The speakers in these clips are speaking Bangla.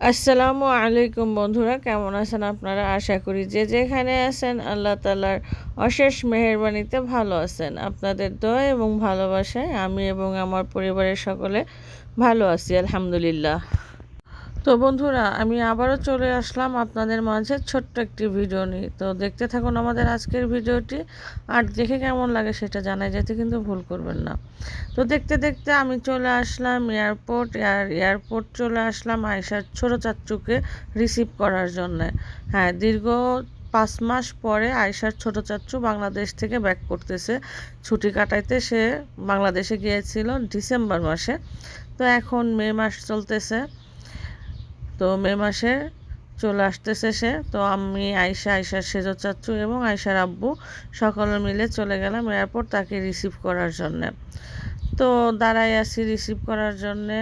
আসসালামু আলাইকুম বন্ধুরা, কেমন আছেন আপনারা? আশা করি যে যেখানে আছেন, আল্লাহ তালার অশেষ মেহরবানিতে ভালো আছেন। আপনাদের দয় এবং ভালোবাসায় আমি এবং আমার পরিবারের সকলে ভালো আছি, আলহামদুলিল্লাহ। তো বন্ধুরা, আমি আবারও চলে আসলাম আপনাদের মাঝে ছোট্ট একটি ভিডিও নিয়ে। তো দেখতে থাকুন আমাদের আজকের ভিডিওটি, আর দেখে কেমন লাগে সেটা জানাই যেতে কিন্তু ভুল করবেন না। তো দেখতে দেখতে আমি চলে আসলাম এয়ারপোর্ট, আর এয়ারপোর্ট চলে আসলাম আয়সার ছোটো চাচ্চুকে রিসিভ করার জন্য। হ্যাঁ দীর্ঘ পাঁচ মাস পরে আয়সার ছোট চাচ্চু বাংলাদেশ থেকে ব্যাক করতেছে। ছুটি কাটাইতে সে বাংলাদেশে গিয়েছিল ডিসেম্বর মাসে। তো এখন মে মাস চলতেছে। তো মে মাসে চলে আসতেছে সে। তো আমি আয়সা আয়সার সেজ চাচ্চু এবং আয়সার আব্বু সকলে মিলে চলে গেলাম এয়ারপোর্ট তাকে রিসিভ করার জন্যে। তো দাঁড়াই আছি রিসিভ করার জন্যে।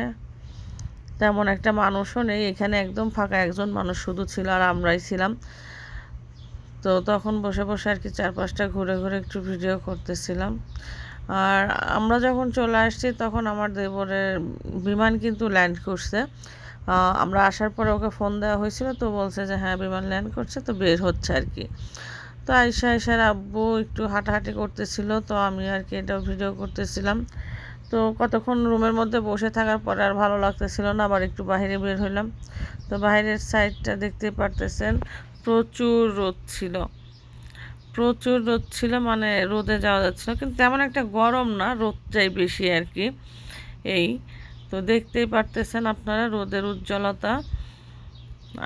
তেমন একটা মানুষও নেই, এখানে একদম ফাঁকা একজন মানুষ শুধু ছিল আর আমরাই ছিলাম। তো তখন বসে বসে আর কি চারপাশটা ঘুরে ঘুরে একটু ভিডিও করতেছিলাম। আর আমরা যখন চলে আসছি তখন আমার দেবরের বিমান কিন্তু ল্যান্ড করছে। আমরা আসার পরে ওকে ফোন দেওয়া হয়েছিল, তো বলছে যে হ্যাঁ বিমান ল্যান্ড করছে, তো বের হচ্ছে আর কি। তো আয়সা আয়সার আব্বু একটু হাঁটাহাঁটি করতেছিল, তো আমি আর কি এটাও ভিডিও করতেছিলাম। তো কতক্ষণ রুমের মধ্যে বসে থাকার পরে আর ভালো লাগতেছিল না, আবার একটু বাইরে বের হইলাম। তো বাইরের সাইডটা দেখতে পারতেছেন, প্রচুর রোদ ছিল। প্রচুর রোদ ছিল মানে রোদে যাওয়া যাচ্ছিল, কিন্তু তেমন একটা গরম না, রোদটাই বেশি আর কি, এই। তো দেখতেই পারতেছেন আপনারা রোদের উজ্জ্বলতা।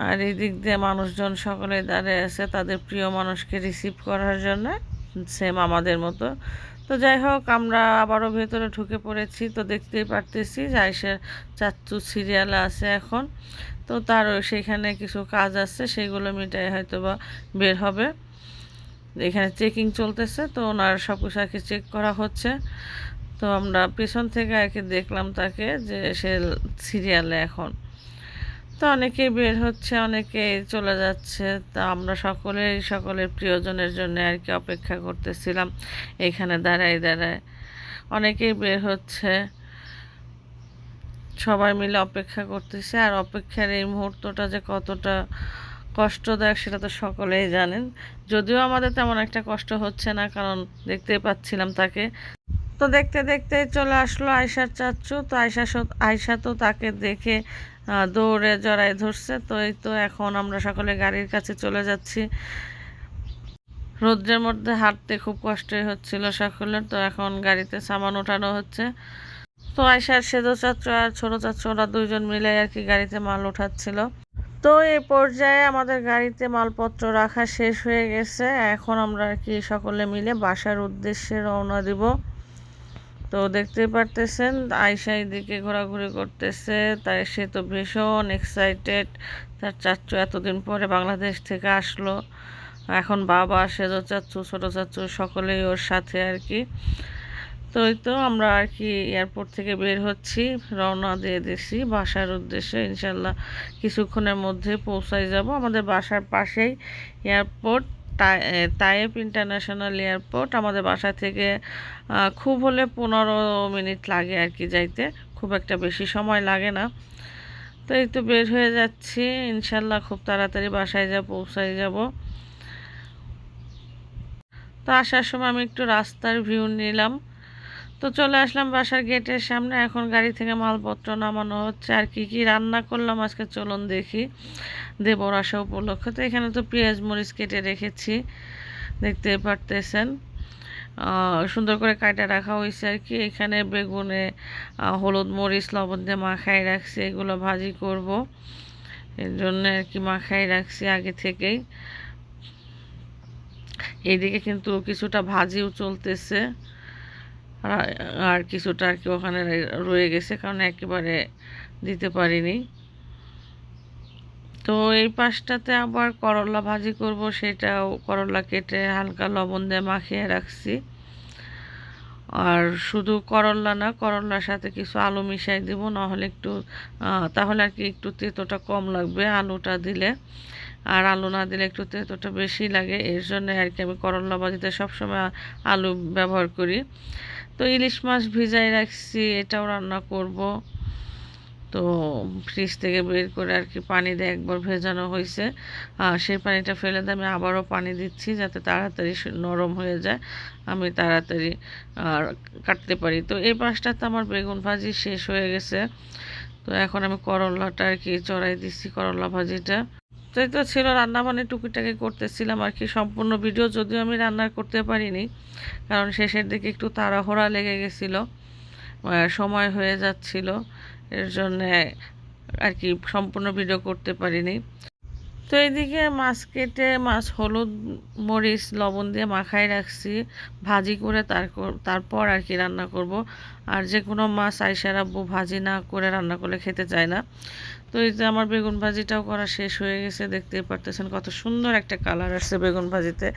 আর এই দিক দিয়ে মানুষজন সকলে দাঁড়িয়ে আছে তাদের প্রিয় মানুষকে রিসিভ করার জন্য সেম আমাদের মতো। তো যাই হোক, আমরা আবারও ভেতরে ঢুকে পড়েছি, তো দেখতেই পারতেছি সে চাচ্চু সিরিয়াল আছে এখন। তো তার সেখানে কিছু কাজ আছে, সেগুলো মিটাই হয়তো বা বের হবে। এখানে চেকিং চলতেছে, তো ওনার সব কিছু চেক করা হচ্ছে। তো আমরা পেছন থেকে আর কি দেখলাম তাকে যে সে সিরিয়ালে এখন। তো অনেকেই বের হচ্ছে অনেকে চলে যাচ্ছে। তা আমরা সকলেই, সকলের প্রিয়জনের জন্য আর কি অপেক্ষা করতেছিলাম এখানে দাঁড়ায় দাঁড়ায়। অনেকেই বের হচ্ছে। সবাই মিলে অপেক্ষা করতেছে। আর অপেক্ষার এই মুহূর্তটা যে কতটা কষ্টদায়ক সেটা তো সকলেই জানেন। যদিও আমাদের তেমন একটা কষ্ট হচ্ছে না, কারণ দেখতেই পাচ্ছিলাম তাকে। তো দেখতে দেখতে চলে আসলো আয়সার চাচ্চু তো আয়সা আয়সা তো তাকে দেখে দৌড়ে জড়াই ধরছে। তো এই তো এখন আমরা সকলে গাড়ির কাছে চলে যাচ্ছি। রোদ্রের মধ্যে হাঁটতে খুব কষ্টই হচ্ছিল সকলের। তো এখন গাড়িতে সামান ওঠানো হচ্ছে। তো আয়সার সেজো চাচ্চ আর ছোটো চাচ্চ ওরা দুইজন মিলে আর কি গাড়িতে মাল ওঠাচ্ছিল। তো এই পর্যায়ে আমাদের গাড়িতে মালপত্র রাখা শেষ হয়ে গেছে। এখন আমরা আর কি সকলে মিলে বাসার উদ্দেশ্যে রওনা দিব। তো দেখতে পারতেছেন আয়সা দিকে ঘোরাঘুরি করতেছে, তাই সে তো ভীষণ এক্সাইটেড তার চাচ্চু এতদিন পরে বাংলাদেশ থেকে আসলো। এখন বাবা, সেজো চাচ্চু ছোটো চাচ্চু সকলেই ওর সাথে আর কি। তো এই তো আমরা আর কি এয়ারপোর্ট থেকে বের হচ্ছি, রওনা দিয়ে দিছি। বাসার উদ্দেশ্যে ইনশাল্লাহ কিছুক্ষণের মধ্যে পৌঁছাই যাব। আমাদের বাসার পাশেই এয়ারপোর্ট তায়েব ইন্টারন্যাশনাল এয়ারপোর্ট আমাদের বাসা থেকে খুব হলে পনেরো মিনিট লাগে আর কি যাইতে। খুব একটা বেশি সময় লাগে না। তো এই তো বের হয়ে যাচ্ছি। ইনশাল্লাহ খুব তাড়াতাড়ি বাসায় যা পৌঁছাই যাব। তো আসার সময় আমি একটু রাস্তার ভিউ নিলাম। তো চলে আসলাম বাসার গেটের সামনে। এখন গাড়ি থেকে মালপত্র নামানো হচ্ছে। আর কি কি রান্না করলাম আজকে চলুন দেখি। দেবর আসা উপলক্ষে। তো এখানে তো পেঁয়াজ মরিচ কেটে রেখেছি, দেখতে পারতেছেন। সুন্দর করে কাটা রাখা হয়েছে আর কি। এখানে বেগুনে হলুদ মরিচ, লবণ দিয়ে মাখাই রাখছি, এগুলো ভাজি করব। এর জন্য আর কি মাখাই রাখছি আগে থেকেই। এইদিকে কিন্তু কিছুটা ভাজিও চলতেছে। আর কিছুটা আর কি ওখানে রয়ে গেছে, কারণ একেবারে দিতে পারিনি। তো এই পাশটাতে আবার করলা ভাজি করব, সেটাও করলা কেটে হালকা লবণ দিয়ে মাখিয়ে রাখছি। আর শুধু করল্লা না করল্লার সাথে কিছু আলু মিশাই দিব, নাহলে একটু তাহলে আর কি একটু তেতোটা কম লাগবে আলুটা দিলে। আর আলু না দিলে একটু তেতোটা বেশি লাগে, এর জন্য আর কি আমি করল্লা ভাজিতে সবসময় আলু ব্যবহার করি। তো ইলিশ মাছ ভিজাই রাখছি, এটাও রান্না করব। তো ফ্রিজ থেকে বের করে আর কি পানি দিয়ে একবার ভেজানো হয়েছে। আর সেই পানিটা ফেলে দিয়ে আমি আবারও পানি দিচ্ছি যাতে তাড়াতাড়ি নরম হয়ে যায়। আমি তাড়াতাড়ি আর কাটতে পারি। তো এই পাশটাতে আমার বেগুন ভাজি শেষ হয়ে গেছে। তো এখন আমি করলাটা আর কি চড়াই দিচ্ছি, করলা ভাজিটা। তো এই তো ছিল রান্না বান্না টুকিটাকি করতেছিলাম আর কি সম্পূর্ণ ভিডিও। যদিও আমি রান্না করতে পারিনি, কারণ শেষের দিকে একটু তাড়াহুড়া লেগে গেছিল সময় হয়ে যাচ্ছিল। এর জন্যে আর কি সম্পূর্ণ ভিডিও করতে পারিনি। তো এইদিকে মাছ কেটে, মাছ হলুদ, মরিচ, লবণ দিয়ে মাখাই রাখছি। ভাজি করে তার তারপর আর কি রান্না করব। আর যে কোনো মাছ আইসার আব্বু ভাজি না করে রান্না করলে খেতে চায় না। তো এই যে আমার বেগুন ভাজিটাও করা শেষ হয়ে গেছে, দেখতেই পারতেছেন কত সুন্দর একটা কালার আসছে বেগুন ভাজিতে।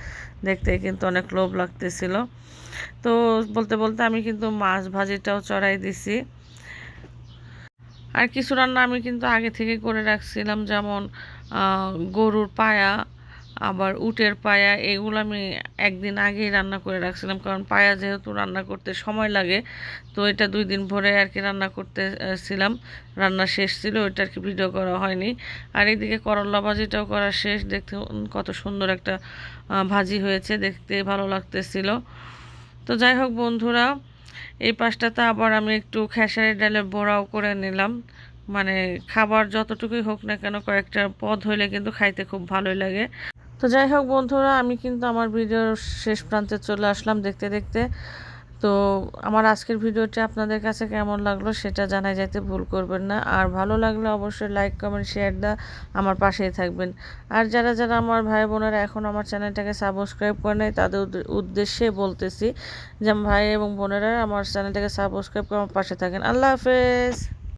দেখতে কিন্তু অনেক লোভ লাগতেছিল। তো বলতে বলতে আমি কিন্তু মাছ ভাজিটাও চড়াই দিছি। আর কিছু রান্না আমি কিন্তু আগে থেকে করে রাখছিলাম যেমন গরুর পায়া আবার উটের পায়া এগুলো আমি একদিন আগেই রান্না করে রাখছিলাম কারণ পায়া যেহেতু রান্না করতে সময় লাগে তো এটা দুই দিন ভরে আর কি রান্না করতে আহ, ছিলাম রান্না শেষ ছিল ওইটা আর কি ভিডিও করা হয়নি। আর এইদিকে করলা ভাজিটাও করা শেষ দেখতে কত সুন্দর একটা ভাজি হয়েছে দেখতে ভালো লাগতেছিল। তো যাই হোক বন্ধুরা এই পাশটাতে আবার আমি একটু খেসারি ডালে বড়াও করে নিলাম। মানে খাবার যতটুকুই হোক না কেন কয়েকটা পদ হইলে কিন্তু খাইতে খুব ভালোই লাগে। তো যাই হোক বন্ধুরা, আমি কিন্তু আমার ভিডিওর শেষ প্রান্তে চলে আসলাম দেখতে দেখতে। তো আমার আজকের ভিডিওটি আপনাদের কাছে কেমন লাগল সেটা জানাই যাইতে ভুল করবেন না। আর ভালো লাগলে অবশ্যই লাইক কমেন্ট শেয়ার দা আমার পাশেই থাকবেন। আর যারা যারা আমার ভাই বোনেরা এখন আমার চ্যানেলটাকে সাবস্ক্রাইব করে নেয় তাদের উদ্দেশ্যে বলতেছি যে ভাই এবং বোনেরা আমার চ্যানেলটাকে সাবস্ক্রাইব করে আমার পাশে থাকেন। আল্লাহ হাফেজ।